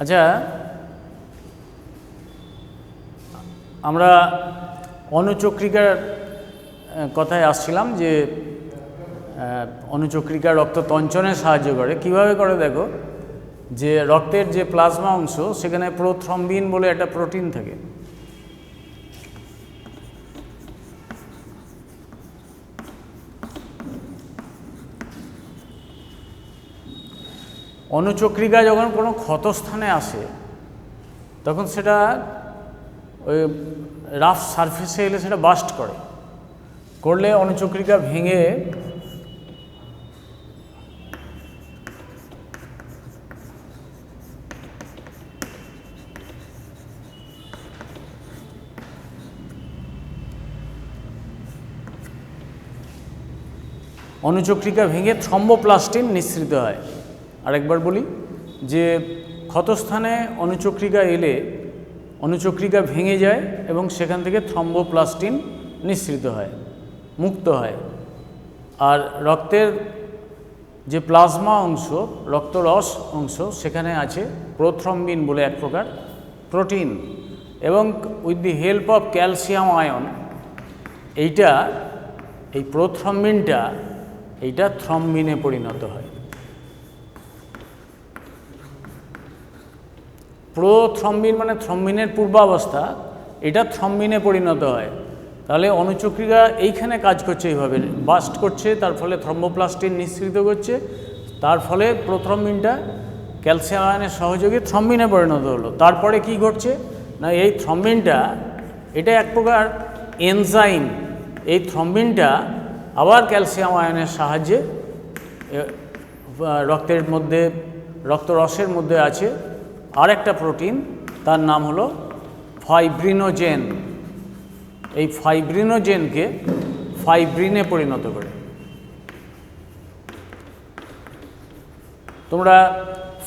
আচ্ছা আমরা অনুচক্রিকার কথায় আসছিলাম যে অনুচক্রিকা রক্ত তঞ্চনে সাহায্য করে। কীভাবে করে দেখো? যে রক্তের যে প্লাজমা অংশ, সেখানে প্রোথ্রম্বিন বলে একটা প্রোটিন থাকে। অনুচক্রিকা যখন কোনো ক্ষতস্থানে আসে, তখন সেটা ওই রাফ সারফেসে এলে সেটা বাস্ট করে। করলে অনুচক্রিকা ভেঙে অনুচক্রিকা ভেঙে থ্রম্বোপ্লাস্টিন নিঃসৃত হয়। আরেকবার বলি যে ক্ষতস্থানে অনুচক্রিকা এলে অনুচক্রিকা ভেঙে যায় এবং সেখান থেকে থ্রম্বোপ্লাস্টিন নিঃসৃত হয়, মুক্ত হয়। আর রক্তের যে প্লাজমা অংশ রক্তরস অংশ, সেখানে আছে প্রোথ্রম্বিন বলে এক প্রকার, প্রোটিন। এবং with the help of calcium ion, এইটা, এই প্রোথ্রম্বিনটা, এইটা থ্রম্বিনে পরিণত হয়। প্রোথ্রম্বিন মানে থ্রম্বিনের পূর্বাবস্থা, এটা থ্রম্বিনে পরিণত হয়। তাহলে অনুচক্রিকা এইখানে কাজ করছে এইভাবে। বাস্ট করছে, তার ফলে থ্রম্বোপ্লাস্টিন নিঃসৃত করছে, তার ফলে প্রোথ্রম্বিনটা ক্যালসিয়াম আয়নের সহযোগে থ্রম্বিনে পরিণত হলো। তারপরে কি ঘটছে? না, এই থ্রম্বিনটা, এটা এক প্রকার এনজাইম। এই থ্রম্বিনটা আবার ক্যালসিয়াম আয়নের সাহায্যে রক্তের মধ্যে, রক্তরসের মধ্যে আছে। আরেকটা প্রোটিন, তার নাম হলো ফাইব্রিনোজেন এই ফাইব্রিনোজেনকে ফাইব্রিনে পরিণত করে। তোমরা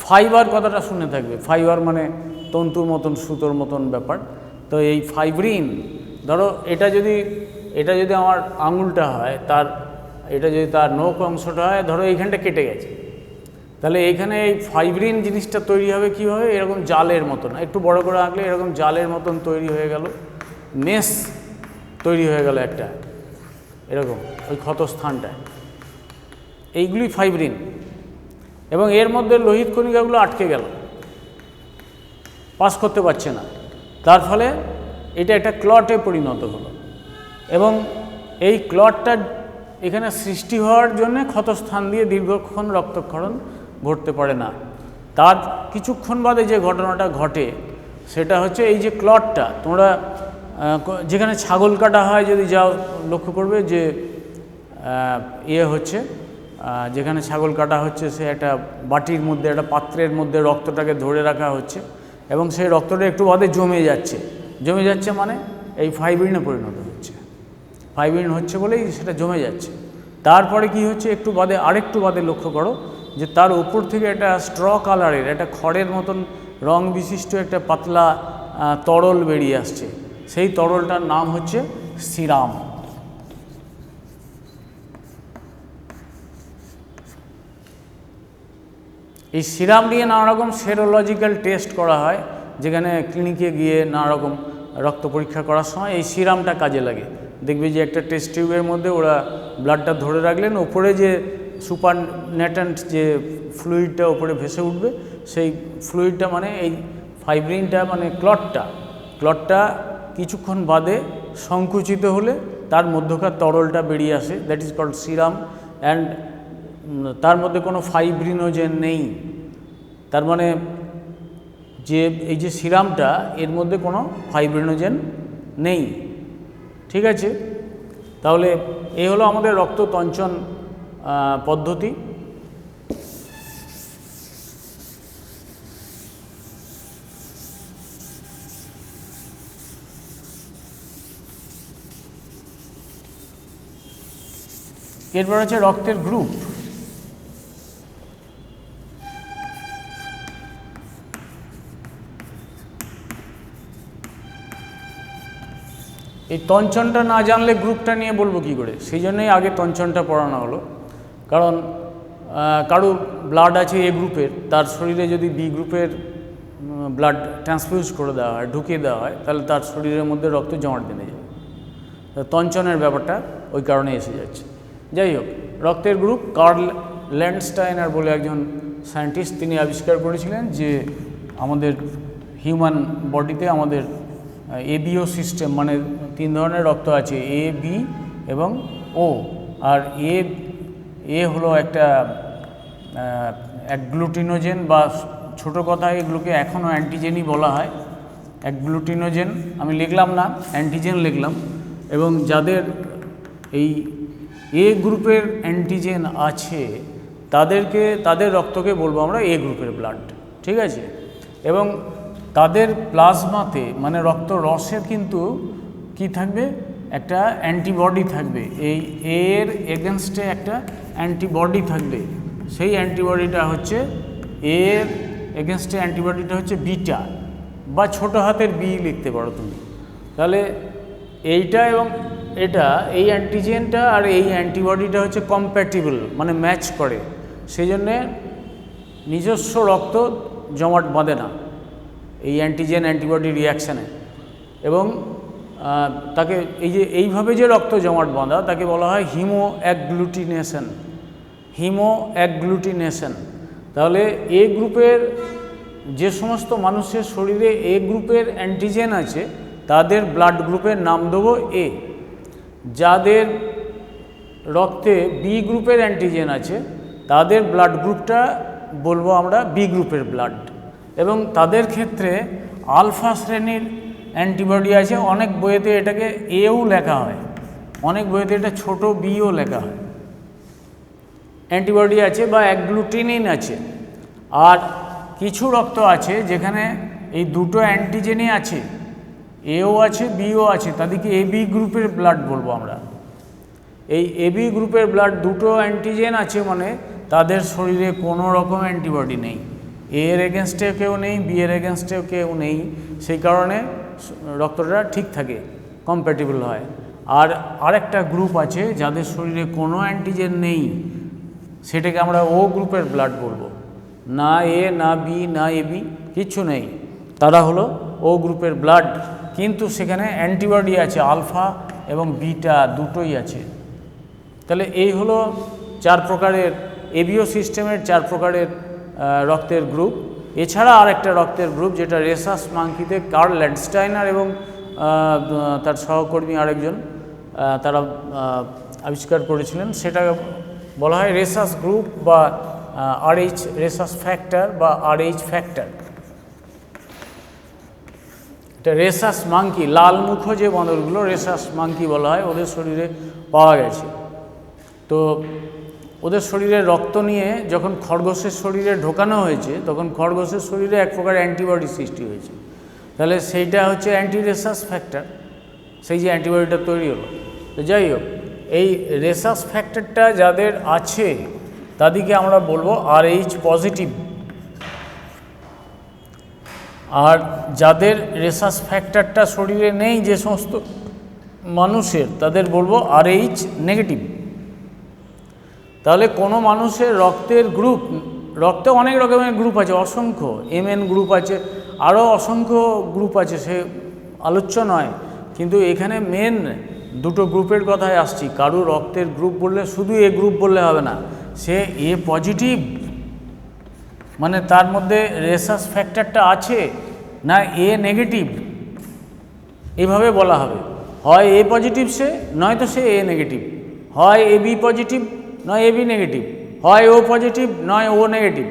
ফাইবার কথাটা শুনে থাকবে। ফাইবার মানে তন্তুর মতন, সুতোর মতন ব্যাপার। তো এই ফাইব্রিন ধরো এটা যদি এটা যদি আমার আঙুলটা হয়, তার, এটা যদি তার নখ অংশটা হয়, ধরো এইখানটা কেটে গেছে। তাহলে এইখানে এই ফাইব্রিন জিনিসটা তৈরি হবে কীভাবে? এরকম জালের মতন। একটু বড় করে আঁকলে এরকম জালের মতন তৈরি হয়ে গেল। মেস তৈরি হয়ে গেল একটা। এরকম, ওই ক্ষতস্থানটায়। এইগুলি ফাইব্রিন এবং এর মধ্যে লোহিত কণিকাগুলো আটকে গেল। পাস করতে পারছে না। তার ফলে এটা একটা ক্লটে পরিণত হলো। এবং এই ক্লটটা এখানে সৃষ্টি হওয়ার জন্য ক্ষতস্থান দিয়ে দীর্ঘক্ষণ রক্তক্ষরণ ঘটতে পারে না। তার কিছুক্ষণ বাদে যে ঘটনাটা ঘটে, সেটা হচ্ছে এই যে ক্লটটা, তোমরা যেখানে ছাগল কাটা হয় যদি যাও, লক্ষ্য করবে যে ইয়ে হচ্ছে যেখানে ছাগল কাটা হচ্ছে, সে একটা বাটির মধ্যে, একটা পাত্রের মধ্যে রক্তটাকে ধরে রাখা হচ্ছে এবং সেই রক্তটা একটু বাদে জমে যাচ্ছে। জমে যাচ্ছে মানে এই ফাইব্রিনে পরিণত হচ্ছে। ফাইব্রিন হচ্ছে বলেই সেটা জমে যাচ্ছে। তারপরে কি হচ্ছে, একটু বাদে, আরেকটু বাদে লক্ষ্য করো যে তার উপর থেকে একটা স্ট্র কালারের একটা খড়ের মতন রং বিশিষ্ট একটা পাতলা তরল বেরিয়ে আসছে। সেই তরলটার নাম হচ্ছে সিরাম এই সিরাম দিয়ে নানা রকম সেরোলজিক্যাল টেস্ট করা হয়, যেখানে ক্লিনিকে গিয়ে নানা রকম রক্ত পরীক্ষা করার সময় এই সিরামটা কাজে লাগে। দেখবে যে একটা টেস্ট টিউবের মধ্যে ওরা ব্লাডটা ধরে রাখলেন, ওপরে যে সুপার নেটেন্ট যে ফ্লুইডটা ওপরে ভেসে উঠবে সেই ফ্লুইডটা মানে এই ফাইব্রিনটা মানে ক্লটটা। ক্লটটা কিছুক্ষণ বাদে সংকুচিত হলে তার মধ্যকার তরলটা বেরিয়ে আসে that is called serum and তার মধ্যে কোনো ফাইব্রিনোজেন নেই। তার মানে যে এই যে সিরামটা এর মধ্যে কোনো ফাইব্রিনোজেন নেই। ঠিক আছে? তাহলে এই হলো আমাদের রক্ততঞ্চন আহ, পদ্ধতি। এরপর হচ্ছে রক্তের গ্রুপ এই তঞ্চনটা না জানলে গ্রুপটা নিয়ে বলব কি করে? সেই জন্যই আগে তঞ্চনটা পড়ানো হলো। কারণ কারুর ব্লাড আছে এ গ্রুপের তার শরীরে যদি বি গ্রুপের ব্লাড ট্রান্সফিউজ করে দেওয়া হয়, ঢুকিয়ে দেওয়া হয়, তাহলে তার শরীরের মধ্যে রক্ত জমাট বেঁধে যাবে তঞ্চনের ব্যাপারটা ওই কারণে এসে যাচ্ছে। যাই হোক, রক্তের গ্রুপ কার্ল ল্যান্ডস্টাইনার বলে একজন সায়েন্টিস্ট তিনি আবিষ্কার করেছিলেন যে আমাদের হিউম্যান বডিতে আমাদের এবিও সিস্টেম মানে তিন ধরনের রক্ত আছে এ বি এবং ও আর এ এ হলো একটা অ্যাগ্লুটিনোজেন বা ছোট কথায় এগুলোকে এখনও অ্যান্টিজেনই বলা হয়। অ্যাগ্লুটিনোজেন, আমি লিখলাম না, অ্যান্টিজেন লিখলাম। এবং যাদের এই এ গ্রুপের অ্যান্টিজেন আছে, তাদেরকে, তাদের রক্তকে বলব আমরা এ গ্রুপের ব্লাড ঠিক আছে? এবং তাদের প্লাজমাতে মানে রক্ত রসে কিন্তু কি থাকবে? একটা অ্যান্টিবডি থাকবে। এই এর এগেনস্টে একটা অ্যান্টিবডি থাকবে। সেই অ্যান্টিবডিটা হচ্ছে এর এগেনস্টে অ্যান্টিবডিটা হচ্ছে বিটা বা ছোট হাতের বি লিখতে পারো তুমি। তাহলে এইটা এবং এটা, এই অ্যান্টিজেনটা আর এই অ্যান্টিবডিটা হচ্ছে কম্প্যাটিবল মানে ম্যাচ করে। সেই জন্যে নিজস্ব রক্ত জমাট বাঁধে না। এই অ্যান্টিজেন অ্যান্টিবডি রিয়াকশানে এবং তাকে এই যে, এইভাবে যে রক্ত জমাট বাঁধা, তাকে বলা হয় হিমো অ্যাগ্লুটিনেশন হিমো অ্যাগ্লুটিনেশন তাহলে এ গ্রুপের যে সমস্ত মানুষের শরীরে এ গ্রুপের অ্যান্টিজেন আছে, তাদের ব্লাড গ্রুপের নাম দেবো এ যাদের রক্তে বি গ্রুপের অ্যান্টিজেন আছে, তাদের ব্লাড গ্রুপটা বলব আমরা বি গ্রুপের ব্লাড এবং তাদের ক্ষেত্রে আলফা শ্রেণির অ্যান্টিবডি আছে, অনেক বইয়েতে এটাকে এও লেখা হয়। অনেক বইয়েতে এটা ছোট বিও লেখা হয়। অ্যান্টিবডি আছে বা অ্যাগ্লুটিনিন আছে। আর কিছু রক্ত আছে যেখানে এই দুটো অ্যান্টিজেনই আছে। এও আছে, বিও আছে, তাদেরকে এ বি গ্রুপের ব্লাড বলব আমরা। এই এবি গ্রুপের ব্লাড দুটো অ্যান্টিজেন আছে মানে তাদের শরীরে কোনো রকম অ্যান্টিবডি নেই। এ এর এগেনস্টেও কেউ নেই, বি এর এগেনস্টেও কেউ নেই। সেই কারণে রক্তটা ঠিক থাকে কম্প্যাটিবল হয়। আর আরেকটা গ্রুপ আছে যাদের শরীরে কোনো অ্যান্টিজেন নেই, সেটাকে আমরা ও গ্রুপের ব্লাড বলব। না এ না বি না এ বি কিচ্ছু নেই। তারা হলো ও গ্রুপের ব্লাড কিন্তু সেখানে অ্যান্টিবডি আছে আলফা এবং বিটা দুটোই আছে। তাহলে এই হলো চার প্রকারের এবিও সিস্টেমের চার প্রকারের রক্তের গ্রুপ এছাড়া আরেকটা রক্তের গ্রুপ, যেটা রেসাস মাঙ্কিতে কার্ল ল্যান্ডস্টাইনার এবং তার সহকর্মী আরেকজন তারা আবিষ্কার করেছিলেন। সেটা বলা হয় রেসাস গ্রুপ বা আরএইচ রেসাস ফ্যাক্টর বা আরএইচ ফ্যাক্টর। এটা রেসাস মাঙ্কি লাল মুখ যে বাঁদরগুলো রেসাস মাংকি বলা হয়, ওদের শরীরে পাওয়া গেছে। তো ওদের শরীরে রক্ত নিয়ে যখন খরগোশের শরীরে ঢোকানো হয়েছে, তখন খরগোশের শরীরে এক প্রকার অ্যান্টিবডি সৃষ্টি হয়েছে। তাহলে সেইটা হচ্ছে অ্যান্টি রেসাস ফ্যাক্টর। সেই যে অ্যান্টিবডিটা তৈরি হলো। তো যাই হোক, এই রেসাস ফ্যাক্টরটা যাদের আছে, তাদেরকে আমরা বলব আর এইচ পজিটিভ। আর যাদের রেসাস ফ্যাক্টরটা শরীরে নেই যে সমস্ত মানুষের, তাদের বলব আর এইচ নেগেটিভ। তাহলে কোনো মানুষের রক্তের গ্রুপ রক্তে অনেক রকমের গ্রুপ আছে, অসংখ্য এমএন গ্রুপ আছে, আরও অসংখ্য গ্রুপ আছে, সে আলোচ্য নয়, কিন্তু এখানে মেন দুটো গ্রুপের কথায় আসছি, কারও রক্তের গ্রুপ বললে শুধু এ গ্রুপ বললে হবে না, সে এ পজিটিভ মানে তার মধ্যে রেসাস ফ্যাক্টরটা আছে না এ নেগেটিভ এভাবে বলা হবে, হয় এ পজিটিভ সে, নয়তো সে এ নেগেটিভ হয় এ বি পজিটিভ নয় এ বি নেগেটিভ হয় ও পজিটিভ নয় ও নেগেটিভ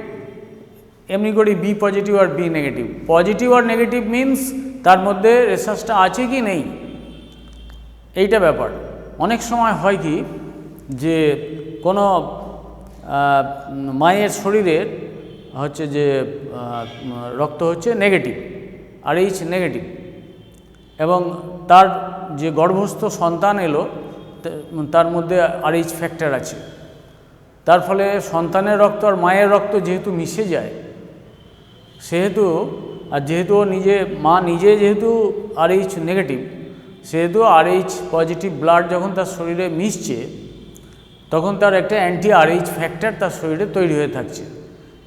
এমনি করি বি পজিটিভ আর বি নেগেটিভ পজিটিভ আর নেগেটিভ মিন্স তার মধ্যে রেসাসটা আছে কি নেই? এইটা ব্যাপার। অনেক সময় হয় কি যে কোনো মায়ের শরীরের হচ্ছে যে রক্ত হচ্ছে নেগেটিভ আর এইচ নেগেটিভ এবং তার যে গর্ভস্থ সন্তান এলো তার মধ্যে আর এইচ ফ্যাক্টর আছে। তার ফলে সন্তানের রক্ত আর মায়ের রক্ত যেহেতু মিশে যায়, সেহেতু, আর যেহেতু নিজে, মা নিজে যেহেতু আরএইচ নেগেটিভ সেহেতু আরএইচ পজিটিভ ব্লাড যখন তার শরীরে মিশছে, তখন তার একটা অ্যান্টি আরএইচ ফ্যাক্টর তার শরীরে তৈরি হয়ে থাকছে।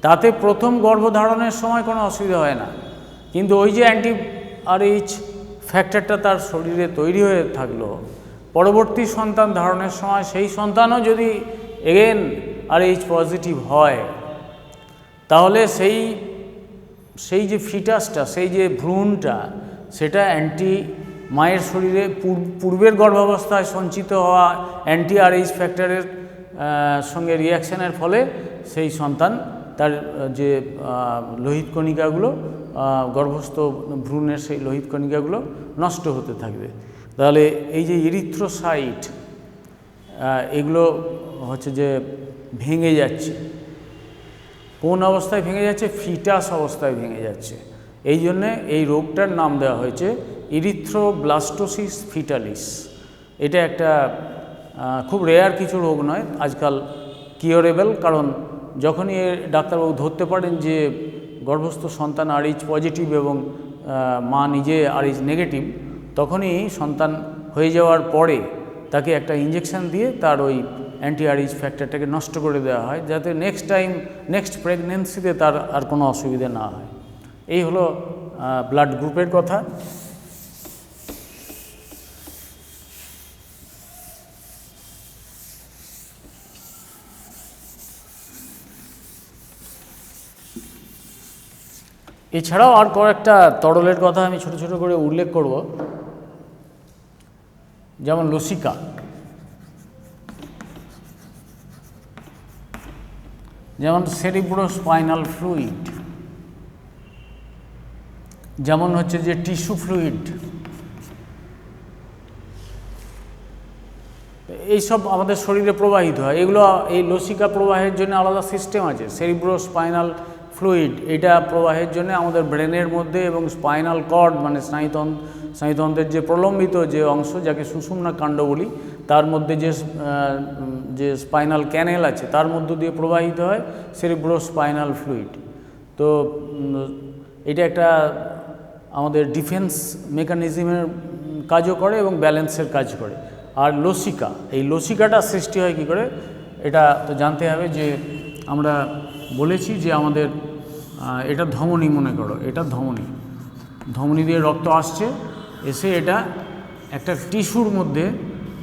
তাতে প্রথম গর্ভধারণের সময় কোনো অসুবিধা হয় না, কিন্তু ওই যে অ্যান্টি আরএইচ ফ্যাক্টরটা তার শরীরে তৈরি হয়ে থাকল, পরবর্তী সন্তান ধারণের সময় সেই সন্তানও যদি এগেন আরএইচ পজিটিভ হয়, তাহলে সেই সেই যে ফিটাসটা, সেই যে ভ্রূণটা, সেটা অ্যান্টি মায়ের শরীরে পূর্বের গর্ভাবস্থায় সঞ্চিত হওয়া অ্যান্টি আর এইচ ফ্যাক্টরের সঙ্গে রিয়াকশনের ফলে সেই সন্তান তার যে লোহিত কণিকাগুলো গর্ভস্থ ভ্রূণের সেই লোহিত কণিকাগুলো নষ্ট হতে থাকবে। তাহলে এই যে ইরিথ্রোসাইট এগুলো হচ্ছে যে ভেঙে যাচ্ছে। কোন অবস্থায় ভেঙে যাচ্ছে? ফিটাস অবস্থায় ভেঙে যাচ্ছে। এই জন্যে এই রোগটার নাম দেওয়া হয়েছে ইরিথ্রোব্লাস্টোসিস ফিটালিস এটা একটা খুব রেয়ার কিছু রোগ নয়, আজকাল কিওরেবল কারণ যখনই ডাক্তারবাবু ধরতে পারেন যে গর্ভস্থ সন্তান আরইচ পজিটিভ এবং মা নিজে আরইচ নেগেটিভ তখনই সন্তান হয়ে যাওয়ার পরে তাকে একটা ইঞ্জেকশন দিয়ে তার ওই অ্যান্টি আরিজ ফ্যাক্টরটাকে নষ্ট করে দেওয়া হয় যাতে নেক্সট টাইম নেক্সট প্রেগনেন্সিতে তার আর কোনো অসুবিধে না হয়। এই হলো ব্লাড গ্রুপের কথা। এছাড়াও আর কয়েকটা তরলের কথা আমি ছোট ছোট করে উল্লেখ করব। যেমন লসিকা। যেমন সেরিব্রোস্পাইনাল ফ্লুইড যেমন হচ্ছে যে টিস্যু ফ্লুইড এইসব আমাদের শরীরে প্রবাহিত হয়। এগুলো এই লসিকা প্রবাহের জন্য আলাদা সিস্টেম আছে। সেরিব্রোস্পাইনাল ফ্লুইড এটা প্রবাহের জন্য আমাদের ব্রেনের মধ্যে এবং স্পাইনাল কর্ড মানে স্নায়ুতন্ত্র স্নায়ুতন্ত্রের যে প্রলম্বিত যে অংশ যাকে সুষুম্না কাণ্ড বলি, তার মধ্যে যে যে স্পাইনাল ক্যানেল আছে, তার মধ্য দিয়ে প্রবাহিত হয় সেরিব্রো স্পাইনাল ফ্লুইড। তো এটা একটা আমাদের ডিফেন্স মেকানিজমের কাজও করে এবং ব্যালেন্সের কাজ করে। আর লসিকা, এই লসিকাটা সৃষ্টি হয় কী করে, এটা তো জানতে হবে যে আমরা বলেছি যে আমাদের এটা ধমনী মনে করো, এটা ধমনী। ধমনী দিয়ে রক্ত আসছে এসে এটা একটা টিস্যুর মধ্যে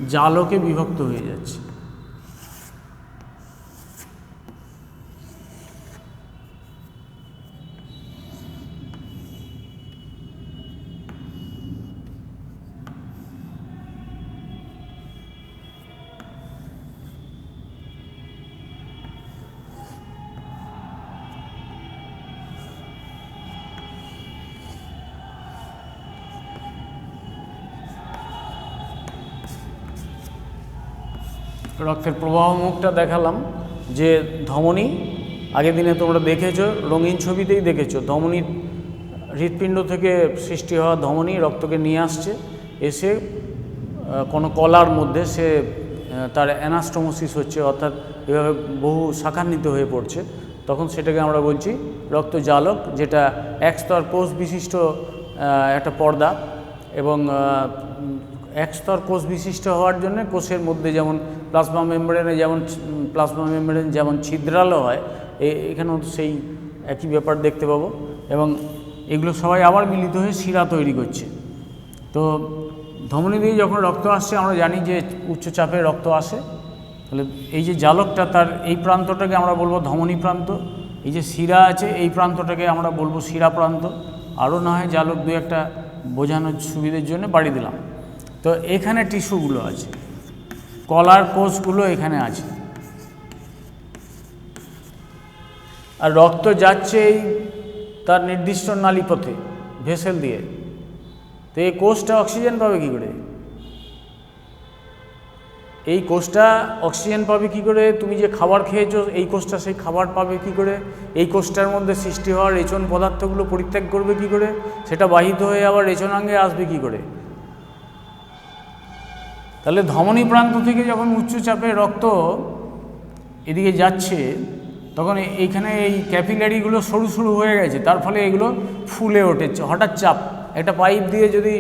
জালকে বিভক্ত হয়ে যাচ্ছে। রক্তের প্রবাহ মুখটা দেখালাম যে ধমনী, আগের দিনে তোমরা দেখেছ, রঙিন ছবিতেই দেখেছ ধমনীর হৃৎপিণ্ড থেকে সৃষ্টি হওয়া ধমনী রক্তকে নিয়ে আসছে। এসে কোনো কলার মধ্যে সে তার অ্যানাস্টোমোসিস হচ্ছে, অর্থাৎ এভাবে বহু শাখান্বিত হয়ে পড়ছে। তখন সেটাকে আমরা বলছি রক্তজালক, যেটা এক স্তর কোষ বিশিষ্ট একটা পর্দা এবং এক স্তর কোষ বিশিষ্ট হওয়ার জন্য কোষের মধ্যে যেমন প্লাজমা মেমব্রেনে যেমন প্লাজমা মেমব্রেন যেমন ছিদ্রালো হয় এখানেও সেই একই ব্যাপার দেখতে পাবো। এবং এগুলো সবাই আবার মিলিত হয়ে শিরা তৈরি করছে। তো ধমনী দিয়ে যখন রক্ত আসছে, আমরা জানি যে উচ্চচাপে রক্ত আসে। তাহলে এই যে জালকটা, তার এই প্রান্তটাকে আমরা বলব ধমনী প্রান্ত। এই যে শিরা আছে, এই প্রান্তটাকে আমরা বলব শিরা প্রান্ত। আরও না হয় জালক দু একটা বোঝানোর সুবিধের জন্য বাড়ি দিলাম। তো এখানে টিস্যুগুলো আছে। কলার কোষগুলো এখানে আছে। আর রক্ত যাচ্ছে এই তার নির্দিষ্ট নালীপথে, ভেসেল দিয়ে। তো এই কোষটা অক্সিজেন পাবে কী করে? এই কোষটা অক্সিজেন পাবে কী করে? তুমি যে খাবার খেয়েছো, এই কোষটা সেই খাবার পাবে কী করে? এই কোষটার মধ্যে সৃষ্টি হওয়া রেচন পদার্থগুলো পরিত্যাগ করবে কী করে? সেটা বাহিত হয়ে আবার রেচনাঙ্গে আসবে কী করে? তাহলে ধমনী প্রান্ত থেকে যখন উচ্চচাপে রক্ত এদিকে যাচ্ছে, তখন এইখানে এই ক্যাপিলারিগুলো সরু সরু হয়ে গেছে। তার ফলে এগুলো ফুলে ওঠে হঠাৎ চাপ। একটা পাইপ দিয়ে যদি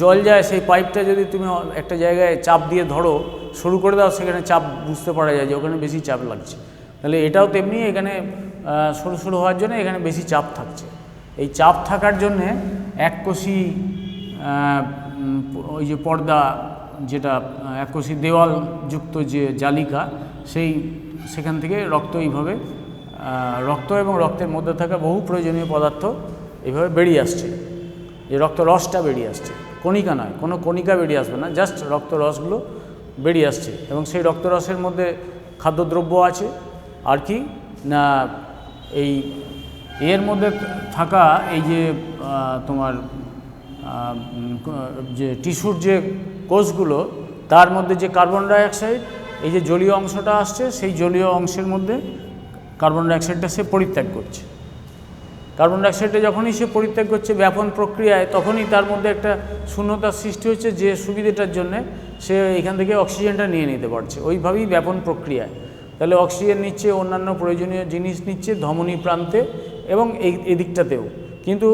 জল যায়, সেই পাইপটা যদি তুমি একটা জায়গায় চাপ দিয়ে ধরো শুরু করে দাও, সেখানে চাপ বুঝতে পারা যায় যে ওখানে বেশি চাপ লাগছে। তাহলে এটাও তেমনি এখানে সরু সরু হওয়ার জন্য এখানে বেশি চাপ থাকছে। এই চাপ থাকার জন্যে এককোষী ওই যে পর্দা যেটা এককোষী দেওয়াল যুক্ত যে জালিকা, সেই, সেখান থেকে রক্ত এইভাবে রক্ত এবং রক্তের মধ্যে থাকা বহু প্রয়োজনীয় পদার্থ এইভাবে বেরিয়ে আসছে। যে রক্ত রসটা বেরিয়ে আসছে। কণিকা নয়, কোনো কণিকা বেরিয়ে আসবে না, জাস্ট রক্ত রসগুলো বেরিয়ে আসছে এবং সেই রক্তরসের মধ্যে খাদ্যদ্রব্য আছে। আর কি? না, এই, এর মধ্যে থাকা এই যে তোমার যে টিস্যুর যে কোষগুলো, তার মধ্যে যে কার্বন ডাইঅক্সাইড এই যে জলীয় অংশটা আসছে, সেই জলীয় অংশের মধ্যে কার্বন ডাইঅক্সাইডটা সে পরিত্যাগ করছে। কার্বন ডাইঅক্সাইডটা যখনই সে পরিত্যাগ করছে ব্যাপন প্রক্রিয়ায়, তখনই তার মধ্যে একটা শূন্যতার সৃষ্টি হচ্ছে যে সুবিধাটার জন্যে সে এখান থেকে অক্সিজেনটা নিয়ে নিতে পারছে। ওইভাবেই ব্যাপন প্রক্রিয়ায়। তাহলে অক্সিজেন নিচ্ছে, অন্যান্য প্রয়োজনীয় জিনিস নিচ্ছে ধমনী প্রান্তে এবং এই, এদিকটাতেও। কিন্তু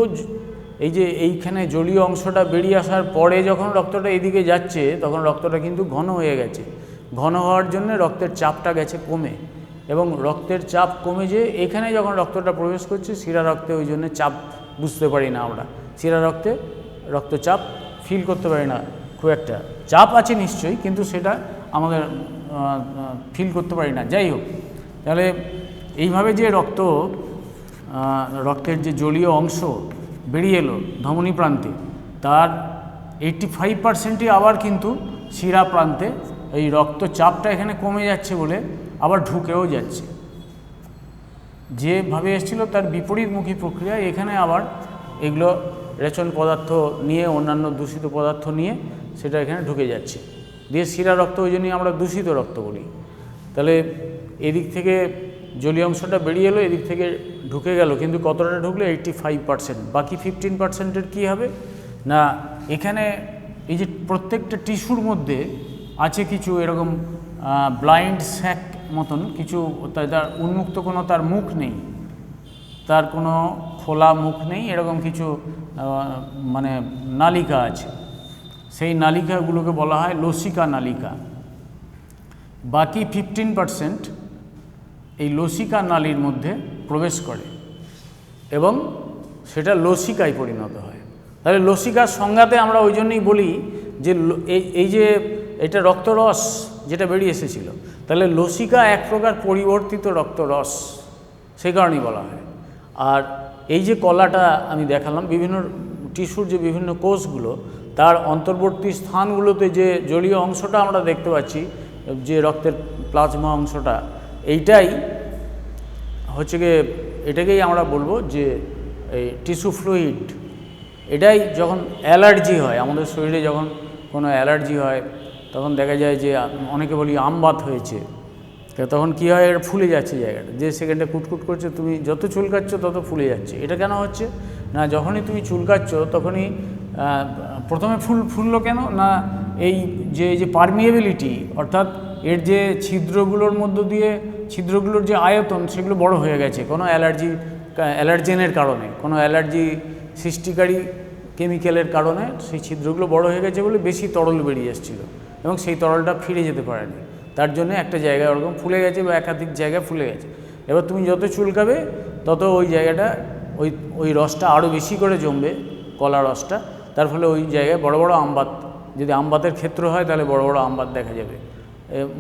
এই যে এইখানে জলীয় অংশটা বেরিয়ে আসার পরে যখন রক্তটা এদিকে যাচ্ছে, তখন রক্তটা কিন্তু ঘন হয়ে গেছে। ঘন হওয়ার জন্য রক্তের চাপটা গেছে কমে। এবং রক্তের চাপ কমে যে এখানে যখন রক্তটা প্রবেশ করছে, শিরা রক্তে ওই জন্য চাপ বুঝতে পারি না আমরা। শিরা রক্তে রক্তচাপ ফিল করতে পারি না খুব একটা। চাপ আছে নিশ্চয়ই, কিন্তু সেটা আমাদের ফিল করতে পারি না। যাই হোক, তাহলে এইভাবে যে রক্ত রক্তের যে জলীয় অংশ বেরিয়ে এলো ধমনী প্রান্তে। তার এইটটি ফাইভ পার্সেন্টই আবার কিন্তু শিরা প্রান্তে এই রক্তচাপটা এখানে কমে যাচ্ছে বলে আবার ঢুকেও যাচ্ছে। যেভাবে এসেছিল তার বিপরীতমুখী প্রক্রিয়া এখানে আবার এগুলো রেচন পদার্থ নিয়ে, অন্যান্য দূষিত পদার্থ নিয়ে সেটা এখানে ঢুকে যাচ্ছে। দিয়ে শিরা রক্ত ওই জন্যই আমরা দূষিত রক্ত বলি। তাহলে এদিক থেকে জলীয় অংশটা বেরিয়ে এলো, এদিক থেকে ঢুকে গেল। কিন্তু কতটা ঢুকলো? এইটটি ফাইভ পার্সেন্ট বাকি ফিফটিন পার্সেন্টের কী হবে? না, এখানে এই যে প্রত্যেকটা টিস্যুর মধ্যে আছে কিছু এরকম ব্লাইন্ড স্যাক মতন, কিছু তার উন্মুক্ত কোনো তার মুখ নেই। তার কোনো খোলা মুখ নেই, এরকম কিছু মানে নালিকা আছে। সেই নালিকাগুলোকে বলা হয় লসিকা নালিকা। বাকি ফিফটিন পারসেন্ট এই লসিকা নালীর মধ্যে প্রবেশ করে এবং সেটা লসিকায় পরিণত হয়। তাহলে লসিকার সংজ্ঞাতে আমরা ওই জন্যই বলি যে এই যে এটা রক্তরস যেটা বেরিয়ে এসেছিল, তাহলে লসিকা এক প্রকার পরিবর্তিত রক্তরস, সেই কারণেই বলা হয়। আর এই যে কলাটা আমি দেখালাম, বিভিন্ন টিস্যুর যে বিভিন্ন কোষগুলো, তার অন্তর্বর্তী স্থানগুলোতে যে জলীয় অংশটা আমরা দেখতে পাচ্ছি, যে রক্তের প্লাজমা অংশটা এইটাই হচ্ছে গিয়ে, এটাকেই আমরা বলব যে, এই টিস্যু ফ্লুইড এটাই যখন অ্যালার্জি হয়, আমাদের শরীরে যখন কোনো অ্যালার্জি হয়, তখন দেখা যায় যে, অনেকে বলি আমবাত হয়েছে তখন কী হয়, এটা ফুলে যাচ্ছে জায়গাটা। যে সেকেন্ডে কুটকুট করছে, তুমি যত চুলকাচ্ছ তত ফুলে যাচ্ছে। এটা কেন হচ্ছে? না, যখনই তুমি চুলকাচ্ছ, তখনই প্রথমে ফুল, ফুললো কেন? না, এই যে যে পারমিয়েবিলিটি অর্থাৎ এর যে ছিদ্রগুলোর মধ্য দিয়ে, ছিদ্রগুলোর যে আয়তন, সেগুলো বড় হয়ে গেছে। কোনো অ্যালার্জি, অ্যালার্জেনের কারণে, কোনো অ্যালার্জি সৃষ্টিকারী কেমিক্যালের কারণে সেই ছিদ্রগুলো বড় হয়ে গেছে বলে বেশি তরল বেরিয়ে এসেছিল এবং সেই তরলটা ফিরে যেতে পারেনি। তার জন্য একটা জায়গায় ওরকম ফুলে গেছে বা একাধিক জায়গায় ফুলে গেছে। এবার তুমি যত চুলকাবে, তত ওই জায়গাটা, ওই ওই রসটা আরও বেশি করে জমবে, কলা রসটা। তার ফলে ওই জায়গায় বড় বড় আমবাত, যদি আমবাতের ক্ষেত্র হয়, তাহলে বড় বড় আমবাত দেখা যাবে।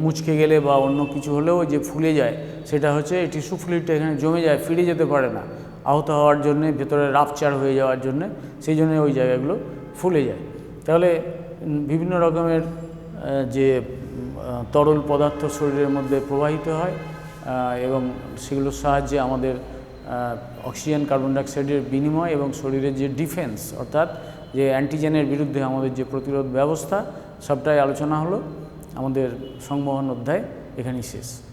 মুচকে গেলে বা অন্য কিছু হলেও যে ফুলে যায়, সেটা হচ্ছে এই টিস্যু ফ্লুইডটা এখানে জমে যায়, ফিরে যেতে পারে না। আহত হওয়ার জন্যে, ভেতরে রাপচার হয়ে যাওয়ার জন্যে, সেই জন্য ওই জায়গাগুলো ফুলে যায়। তাহলে বিভিন্ন রকমের যে তরল পদার্থ শরীরের মধ্যে প্রবাহিত হয় এবং সেগুলোর সাহায্যে আমাদের অক্সিজেন, কার্বন ডাইঅক্সাইডের বিনিময় এবং শরীরের যে ডিফেন্স, অর্থাৎ যে অ্যান্টিজেনের বিরুদ্ধে আমাদের যে প্রতিরোধ ব্যবস্থা, সবটাই আলোচনা হলো। আমাদের সংবহন অধ্যায় এখানেই শেষ।